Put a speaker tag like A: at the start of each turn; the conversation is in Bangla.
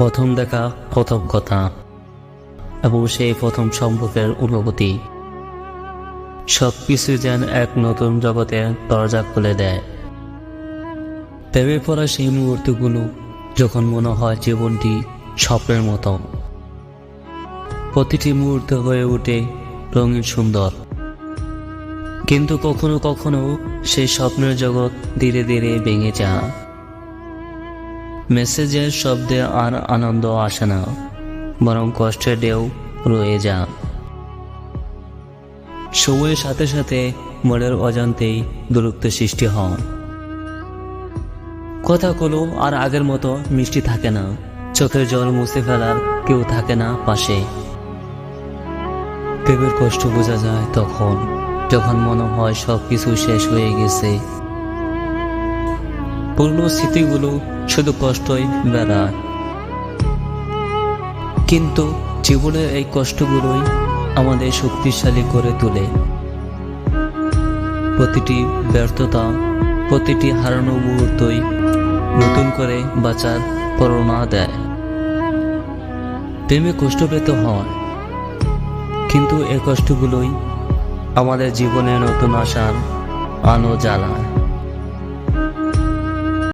A: প্রথম দেখা, প্রথম কথা। এবং সেই প্রথম সম্পর্কের অনুভূতি। সব কিছু যেন এক নতুন জগতের দরজা খুলে দেয়। প্রেমে পড়া সেই মুহূর্তগুলো যখন মনে হয় জীবনটি স্বপ্নের মতো। প্রতিটি মুহূর্ত হয়ে ওঠে রঙিন সুন্দর। কিন্তু কখনো কখনো সেই স্বপ্নের জগৎ ধীরে ধীরে ভেঙে যায়। মেসেজের শব্দে আর আনন্দ আসে না, বরং কষ্টের ঢেউ রয়ে যা সময়ের সাথে সাথে মনের অজান্তেই দূরত্ব সৃষ্টি হন কথা কথাগুলো আর আগের মতো মিষ্টি থাকে না, চোখের জল মুছে ফেলার কেউ থাকে না পাশে। প্রেমের কষ্ট বোঝা যায় তখন, যখন মনে হয় সব কিছু শেষ হয়ে গেছে। পুরনো স্মৃতিগুলো শুধু কষ্টই বেড়ায় কিন্তু জীবনের এই কষ্টগুলোই আমাদের শক্তিশালী করে তোলে। প্রতিটি ব্যর্থতা, প্রতিটি হারানো মুহূর্তই নতুন করে বাঁচার প্রেরণা দেয়। প্রেমে কষ্ট পেতে হয় কিন্তু এই কষ্টগুলোই আমাদের জীবনে নতুন আশার আলো জ্বালায়।